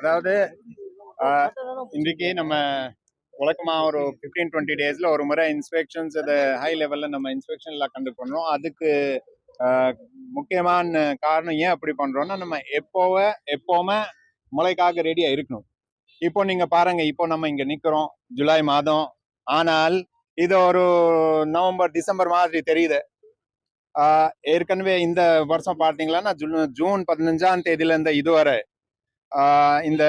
அதாவது இன்றைக்கு நம்ம வழக்கமா ஒரு ஃபிஃப்டீன் டுவெண்ட்டி டேஸ்ல ஒரு முறை இன்ஸ்பெக்ஷன்ஸ் அது ஹை லெவல்ல நம்ம இன்ஸ்பெக்ஷன் எல்லாம் கண்டக்ட் பண்றோம் அதுக்கு முக்கியமான காரணம் ஏன் அப்படி பண்றோம்னா நம்ம எப்போவ எப்போவுமே மழைக்காக ரெடியா இருக்கணும். இப்போ நீங்க பாருங்க இப்போ நம்ம இங்க நிக்கிறோம் ஜூலை மாதம். ஆனால் இது ஒரு நவம்பர் டிசம்பர் மாதிரி தெரியுது. ஏற்கனவே இந்த வருஷம் பார்த்தீங்கன்னா ஜூன் ஜூன் பதினஞ்சாம் தேதியில இருந்து இதுவரை இந்த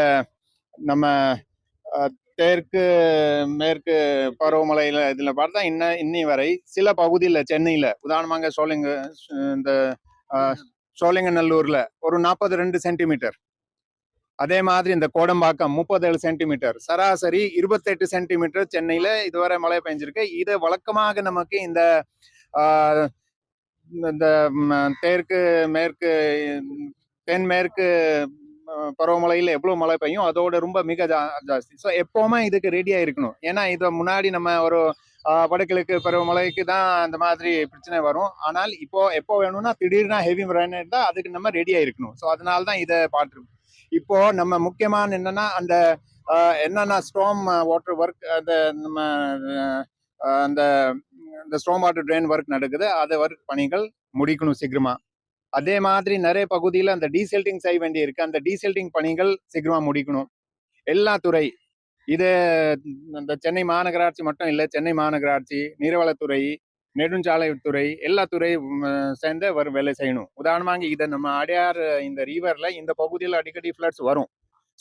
நம்ம தெற்கு மேற்கு பருவமழையில இதுல பார்த்தா இன்ன இன்னி வரை சில பகுதியில் சென்னையில உதாரணமாக சோழிங்க இந்த ஆஹ், ஒரு நாற்பது ரெண்டு சென்டிமீட்டர். அதே மாதிரி இந்த கோடம்பாக்கம் முப்பத்தேழு சென்டிமீட்டர். சராசரி இருபத்தெட்டு சென்டிமீட்டர் சென்னையில இதுவரை மழை பெஞ்சிருக்கு. இது வழக்கமாக நமக்கு இந்த ஆஹ், இந்த தெற்கு மேற்கு தென்மேற்கு பருவமழையில் எவ்வளோ மழை பெய்யும் அதோட ரொம்ப மிக ஜா- ஜாஸ்தி. ஸோ எப்போவுமே இதுக்கு ரெடியாக இருக்கணும் ஏன்னா இதை முன்னாடி நம்ம ஒரு வடகிழக்கு பருவமழைக்கு தான் அந்த மாதிரி பிரச்சனை வரும். ஆனால் இப்போ எப்போ வேணும்னா திடீர்னா ஹெவி ரெயின் இருந்தால் அதுக்கு நம்ம ரெடியாக இருக்கணும் ஸோ அதனால தான் இதை பார்த்துருக்கோம். இப்போ நம்ம முக்கியமான என்னன்னா அந்த ஆஹ், என்னன்னா ஸ்ட்ராம் வாட்டர் ஒர்க் அந்த நம்ம அந்த இந்த ஸ்ட்ராம் வாட்டர் ட்ரெயின் ஒர்க் நடக்குது. அதை ஒர்க் பணிகள் முடிக்கணும் சீக்கிரமாக அதே மாதிரி நிறைய பகுதியில் அந்த டீசெல்டிங் செய்ய வேண்டி இருக்கு அந்த டீசெல்டிங் பணிகள் சீக்கிரமா முடிக்கணும். எல்லா துறை இது இந்த சென்னை மாநகராட்சி மட்டும் இல்லை சென்னை மாநகராட்சி நீர்வளத்துறை நெடுஞ்சாலைத்துறை எல்லா துறை சேர்ந்து ஒரு வேலை செய்யணும். உதாரணமாக இதை நம்ம அடையார் இந்த ரிவரில் இந்த பகுதியில் அடிக்கடி ஃப்ளட்ஸ் வரும்.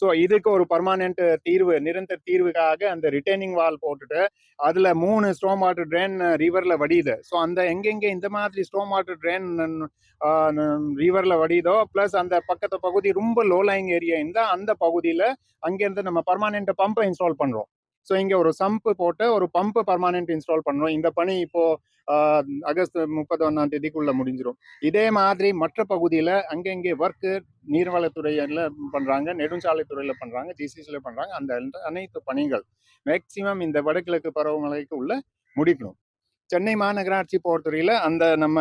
ஸோ இதுக்கு ஒரு பர்மனெண்ட் தீர்வு நிரந்தர தீர்வுக்காக அந்த ரிட்டைனிங் வால் போட்டுட்டு அதுல மூணு ஸ்டோம் வாட்டர் ட்ரெயின் ரிவர்ல வடியுது. ஸோ அந்த எங்கெங்கே இந்த மாதிரி ஸ்டோம் வாட்டர் ட்ரெயின் ரிவர்ல வடியுதோ ப்ளஸ் அந்த பக்கத்து பகுதி ரொம்ப லோலைங் ஏரியா இருந்தால் அந்த பகுதியில அங்கேருந்து நம்ம பர்மனெண்ட் பம்பை இன்ஸ்டால் பண்றோம். ஸோ இங்கே ஒரு சம்ப் போட்டு ஒரு பம்ப் பர்மனெண்ட் இன்ஸ்டால் பண்ணணும். இந்த பணி இப்போ அகஸ்ட் ஆகஸ்ட் முப்பத்தி ஒன்றாம் தேதிக்குள்ள முடிஞ்சிடும் இதே மாதிரி மற்ற பகுதியில் அங்கங்கே ஒர்க்கு நீர்வளத்துறையில் பண்றாங்க நெடுஞ்சாலைத்துறையில் பண்றாங்க ஜிசிசியில் பண்றாங்க. அந்த அனைத்து பணிகள் மேக்சிமம் இந்த வடகிழக்கு பருவமழைக்கு உள்ள முடிக்கணும். சென்னை மாநகராட்சி பொறுத்தவரையில அந்த நம்ம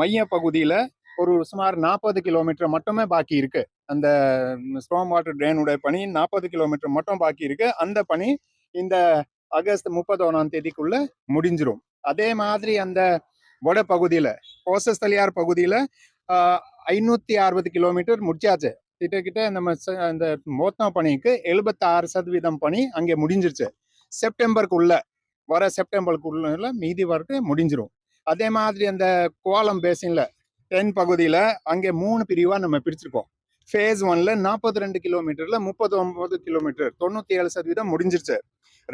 மைய பகுதியில ஒரு சுமார் நாற்பது கிலோமீட்டர் மட்டுமே பாக்கி இருக்கு. அந்த ஸ்ட்ராங் வாட்டர் ட்ரெயினுடைய பணி நாற்பது கிலோமீட்டர் மட்டும் பாக்கி இருக்கு. அந்த பணி இந்த ஆகஸ்ட் முப்பத்தொன்னாம் தேதிக்குள்ள முடிஞ்சிரும். அதே மாதிரி அந்த வட பகுதியில போசஸ் தலியார் பகுதியில ஐநூத்தி அறுபது கிலோமீட்டர் முடிச்சாச்சு. கிட்டக்கிட்ட நம்ம அந்த மொத்தம் பணிக்கு எழுபத்தாறு சதவீதம் பணி அங்கே முடிஞ்சிருச்சு. செப்டம்பருக்குள்ள வர செப்டம்பருக்குள்ள மீதி வரைக்கும் முடிஞ்சிரும். அதே மாதிரி அந்த கோலம் பேசின்ல தென் பகுதியில அங்கே மூணு பிரிவா நம்ம பிரிச்சிருக்கோம். ஃபேஸ் ஒன்ல நாற்பத்தி ரெண்டு கிலோமீட்டர்ல முப்பத்தி ஒன்பது கிலோமீட்டர் தொண்ணூத்தி ஏழு சதவீதம் முடிஞ்சிருச்சு.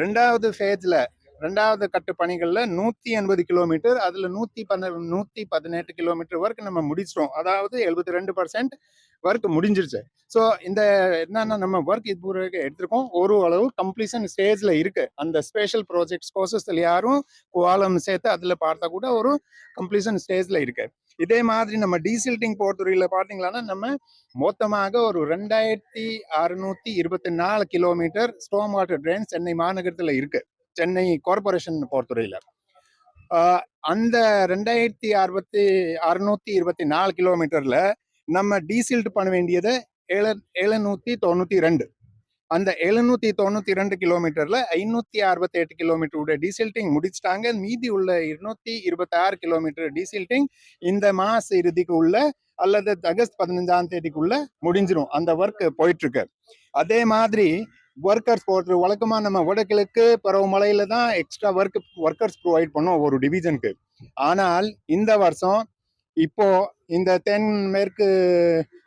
ரெண்டாவது ஃபேஸில் ரெண்டாவது கட்டு பணிகளில் நூற்றி எண்பது கிலோமீட்டர் அதில் நூற்றி பன்ன நூற்றி பதினெட்டு கிலோமீட்டர் ஒர்க் நம்ம முடிச்சிட்டோம். அதாவது எழுபத்தி ரெண்டு பர்சன்ட் ஒர்க் முடிஞ்சிருச்சு. ஸோ இந்த என்னென்ன நம்ம ஒர்க் இது வரைக்கும் எடுத்திருக்கோம். ஒரு அளவு கம்ப்ளீஷன் ஸ்டேஜில் இருக்குது அந்த ஸ்பெஷல் ப்ராஜெக்ட்ஸ் கோர்சஸ்ல யாரும் கோலம் சேர்த்து அதில் பார்த்தா கூட ஒரு கம்ப்ளீஷன் ஸ்டேஜில் இருக்குது இதே மாதிரி நம்ம டீசில்டிங் பொறுத்தவரையில பாத்தீங்கன்னா நம்ம மொத்தமாக ஒரு ரெண்டாயிரத்தி அறுநூத்தி இருபத்தி நாலு kilometre storm water drain Chennai மாநகரத்துல இருக்கு. சென்னை கார்பரேஷன் பொறுத்தவரையில அந்த ரெண்டாயிரத்தி அறுபத்தி அறுநூத்தி இருபத்தி நாலு கிலோமீட்டர்ல நம்ம டீசில்ட் பண்ண வேண்டியது ஏழு எழுநூத்தி தொண்ணூத்தி ரெண்டு. அந்த எழுநூத்தி தொண்ணூத்தி ரெண்டு கிலோமீட்டர்ல ஐநூத்தி அறுபத்தி எட்டு கிலோமீட்டர் டீசில்டிங் முடிச்சிட்டாங்க. மீதி உள்ள இருநூத்தி இருபத்தி ஆறு கிலோமீட்டர் டீசில்டிங் இந்த மாச இறுதிக்கு உள்ள அல்லது ஆகஸ்ட் பதினஞ்சாம் தேதிக்குள்ள முடிஞ்சிடும் அந்த ஒர்க் போயிட்டு இருக்கு அதே மாதிரி ஒர்க்கர்ஸ் போட்டு வழக்கமா நம்ம வடகிழக்கு பருவமழையில தான் எக்ஸ்ட்ரா ஒர்க் ஒர்க்கர்ஸ் ப்ரொவைட் பண்ணோம் ஒரு டிவிஷனுக்கு ஆனால் இந்த வருஷம் இப்போ இந்த தென் மேற்கு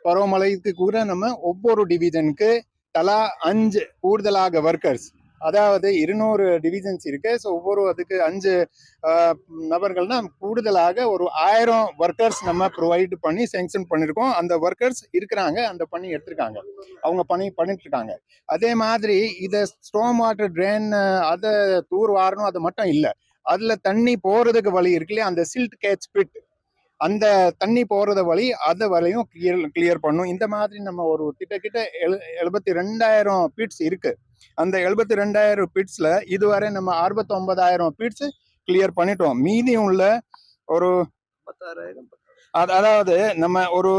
பருவமழைக்கு கூட நம்ம ஒவ்வொரு டிவிஷனுக்கு தலா அஞ்சு கூடுதலாக ஒர்க்கர்ஸ் அதாவது இருநூறு டிவிஷன்ஸ் இருக்கு. ஸோ ஒவ்வொரு அதுக்கு அஞ்சு நபர்கள்னா கூடுதலாக ஒரு ஆயிரம் ஒர்க்கர்ஸ் நம்ம ப்ரொவைட் பண்ணி சேங்ஷன் பண்ணியிருக்கோம் அந்த ஒர்க்கர்ஸ் இருக்கிறாங்க. அந்த பணி எடுத்திருக்காங்க. அவங்க பணி பண்ணிட்டு இருக்காங்க அதே மாதிரி இதை ஸ்டோம் வாட்டர் ட்ரெயின் அதை தூர் வாரணும் அது மட்டும் இல்லை. அதில் தண்ணி போகிறதுக்கு வழி இருக்குல்லையா அந்த சில்ட் கேட்ச் பிட் அந்த தண்ணி போறத வழி அதை வழியும் கிளியர் கிளியர் பண்ணும். இந்த மாதிரி நம்ம ஒரு கிட்டத்தட்ட எழு எழுபத்தி ரெண்டாயிரம் பீட்ஸ் இருக்கு. அந்த எழுபத்தி ரெண்டாயிரம் பீட்ஸ்ல இதுவரை நம்ம அறுபத்தி ஒன்பதாயிரம் பீட்ஸ் கிளியர் பண்ணிட்டோம். மீதி உள்ள ஒரு அதாவது நம்ம ஒரு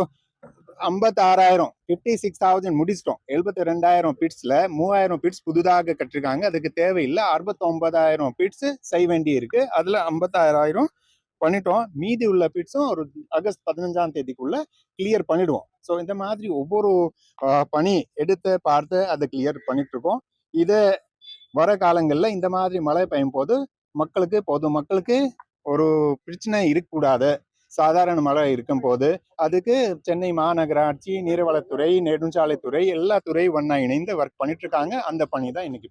ஐம்பத்தாறாயிரம் ஃபிஃப்டி சிக்ஸ் தௌசண்ட் முடிச்சிட்டோம். எழுபத்தி ரெண்டாயிரம் பிட்ஸ்ல மூவாயிரம் பிட்ஸ் புதுதாக கட்டிருக்காங்க. அதுக்கு தேவையில்லை. அறுபத்தொன்பதாயிரம் பிட்ஸ் செய்ய வேண்டி இருக்கு அதுல ஐம்பத்தாயிரம் பண்ணிட்டோம். மீதி உள்ள பிட்ஸும் ஒரு ஆகஸ்ட் பதினஞ்சாம் தேதிக்குள்ள கிளியர் பண்ணிடுவோம். ஸோ இந்த மாதிரி ஒவ்வொரு பணி எடுத்து பார்த்து அதை கிளியர் பண்ணிட்டு இருக்கோம் இது வர காலங்களில் இந்த மாதிரி மழை பெய்யும் போது மக்களுக்கு பொது மக்களுக்கு ஒரு பிரச்சனை இருக்கக்கூடாது. சாதாரண மழை இருக்கும் போது அதுக்கு சென்னை மாநகராட்சி நீர்வளத்துறை நெடுஞ்சாலைத்துறை எல்லா துறை ஒண்ணா இணைந்து ஒர்க் பண்ணிட்டு இருக்காங்க அந்த பணி தான் இன்னைக்கு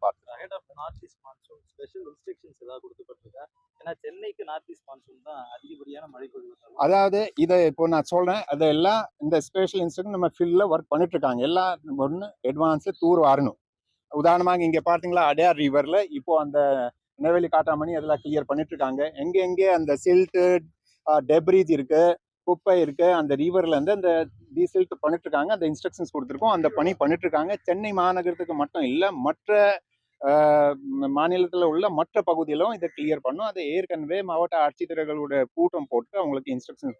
கொடுக்கப்பட்டிருக்கா? ஏன்னா சென்னைக்கு நார்த் ஈஸ்ட் மான்சூன் தான் அதிகப்படியான மழை பொழிவு அதாவது இதை இப்போ நான் சொல்றேன். அதெல்லாம் இந்த ஸ்பெஷல் இன்ஸ்டியூட் நம்ம ஃபீல்டில் ஒர்க் பண்ணிட்டு இருக்காங்க எல்லாம் ஒன்று அட்வான்ஸ் தூர் வரணும். உதாரணமாக இங்க பாத்தீங்களா அடையார் ரிவர்ல இப்போ அந்த நெவேலி காட்டாமணி அதெல்லாம் கிளியர் பண்ணிட்டு இருக்காங்க எங்க எங்கே அந்த சில்ட்டு டெப்ரீத் இருக்கு குப்பை இருக்கு அந்த ரிவர்ல இருந்து அந்த டீசல்ட்டு பண்ணிட்டு இருக்காங்க அந்த இன்ஸ்ட்ரக்ஷன்ஸ் கொடுத்துருக்கோம் அந்த பணி பண்ணிட்டு இருக்காங்க சென்னை மாநகரத்துக்கு மட்டும் இல்ல மற்ற மாநிலத்தில் உள்ள மற்ற பகுதியிலும் இதை கிளியர் பண்ணும். அதை ஏற்கனவே மாவட்ட ஆட்சித்தலைவர்களோட கூட்டம் போட்டு அவங்களுக்கு இன்ஸ்ட்ரக்ஷன்ஸ்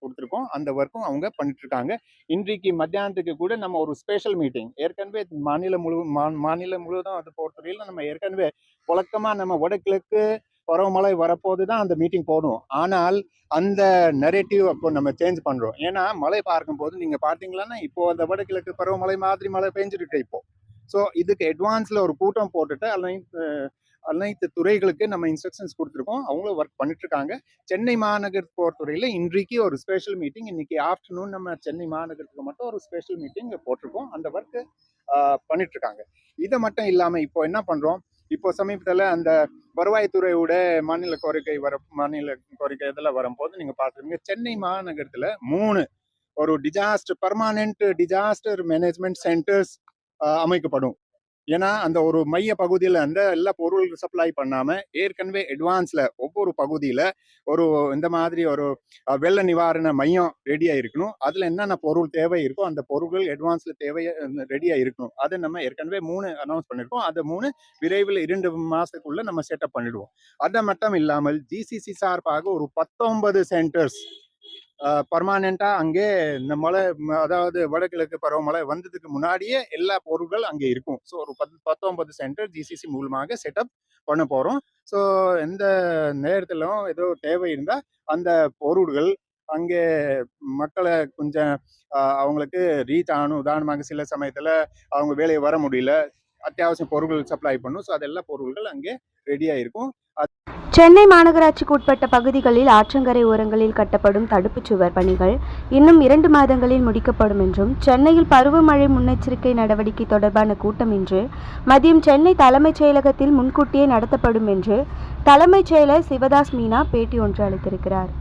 கொடுத்துருக்கோம். அந்த ஒர்க்கும் அவங்க பண்ணிட்டு இருக்காங்க இன்றைக்கு மத்தியானத்துக்கு கூட நம்ம ஒரு ஸ்பெஷல் மீட்டிங் ஏற்கனவே மாநிலம் முழு மா- மாநிலம் முழுவதும் அதை பொறுத்தவரையில் நம்ம ஏற்கனவே வழக்கமாக நம்ம வடகிழக்கு பருவமழை வரப்போது தான் அந்த மீட்டிங் போகணும். ஆனால் அந்த நெரேட்டிவ் அப்போ நம்ம சேஞ்ச் பண்ணுறோம் ஏன்னா மழை பார்க்கும்போது நீங்கள் பார்த்தீங்களான்னா இப்போ அந்த வடகிழக்கு பருவமழை மாதிரி மழை பெஞ்சிருக்கு இப்போ. ஸோ இதுக்கு அட்வான்ஸில் ஒரு கூட்டம் போட்டுட்டு அனைத்து அனைத்து துறைகளுக்கு நம்ம இன்ஸ்ட்ரக்ஷன்ஸ் கொடுத்துருக்கோம். அவங்களும் ஒர்க் பண்ணிட்டு இருக்காங்க சென்னை மாநகர் துறையில் இன்றைக்கு ஒரு ஸ்பெஷல் மீட்டிங் இன்னைக்கு ஆஃப்டர்நூன் நம்ம சென்னை மாநகரத்துக்கு மட்டும் ஒரு ஸ்பெஷல் மீட்டிங் போட்டிருக்கோம். அந்த ஒர்க்கு பண்ணிட்டு இருக்காங்க இதை மட்டும் இல்லாமல் இப்போ என்ன பண்ணுறோம் இப்போ சமீபத்தில் அந்த வருவாய்த்துறையோட மாநில கோரிக்கை வர மாநில கோரிக்கை இதெல்லாம் வரும்போது நீங்க பார்த்துருங்க சென்னை மாநகரத்துல மூணு ஒரு disaster permanent disaster management centres அமைக்கப்படும். ஏன்னா அந்த ஒரு மைய பகுதியில் அந்த எல்லா பொருள் சப்ளை பண்ணாமல் ஏற்கனவே அட்வான்ஸில் ஒவ்வொரு பகுதியில் ஒரு இந்த மாதிரி ஒரு வெள்ள நிவாரண மையம் ரெடியாக இருக்கணும் அதில் என்னென்ன பொருள் தேவை இருக்கோ அந்த பொருட்கள் அட்வான்ஸில் தேவை ரெடியாக இருக்கணும் அதை நம்ம ஏற்கனவே மூணு அனௌன்ஸ் பண்ணியிருக்கோம் அதை மூணு விரைவில் இரண்டு மாதத்துக்குள்ளே நம்ம செட்டப் பண்ணிடுவோம். அது மட்டும் இல்லாமல் ஜிசிசி சார்பாக ஒரு பத்தொன்பது சென்டர்ஸ் பர்மானெண்டா அங்கே இந்த மழை ம- அதாவது வடகிழக்கு பருவமழை வந்ததுக்கு முன்னாடியே எல்லா பொருட்கள் அங்கே இருக்கும். ஸோ ஒரு பத் பத்தொன்பது சென்டர் ஜிசிசி மூலமாக செட்டப் பண்ண போகிறோம் ஸோ எந்த நேரத்திலும் ஏதோ தேவை இருந்தால் அந்த பொருட்கள் அங்கே மக்களை கொஞ்சம் அவங்களுக்கு ரீச் ஆகணும். உதாரணமாக சில சமயத்தில் அவங்க வேலையை வர முடியல. அத்தியாவசிய பொருட்கள் சப்ளை பண்ணும். ஸோ அதெல்லாம் பொருட்கள் அங்கே ரெடியாக இருக்கும் சென்னை மாநகராட்சிக்கு உட்பட்ட பகுதிகளில் ஆற்றங்கரை ஓரங்களில் கட்டப்படும் தடுப்புச் சுவர் பணிகள் இன்னும் இரண்டு மாதங்களில் முடிக்கப்படும் என்றும் சென்னையில் பருவமழை முன்னெச்சரிக்கை நடவடிக்கை தொடர்பான கூட்டம் இன்று மதியம் சென்னை தலைமைச் செயலகத்தில் முன்கூட்டியே நடத்தப்படும் என்று தலைமைச் செயலர் சிவதாஸ் மீனா பேட்டி ஒன்று அளித்திருக்கிறார்.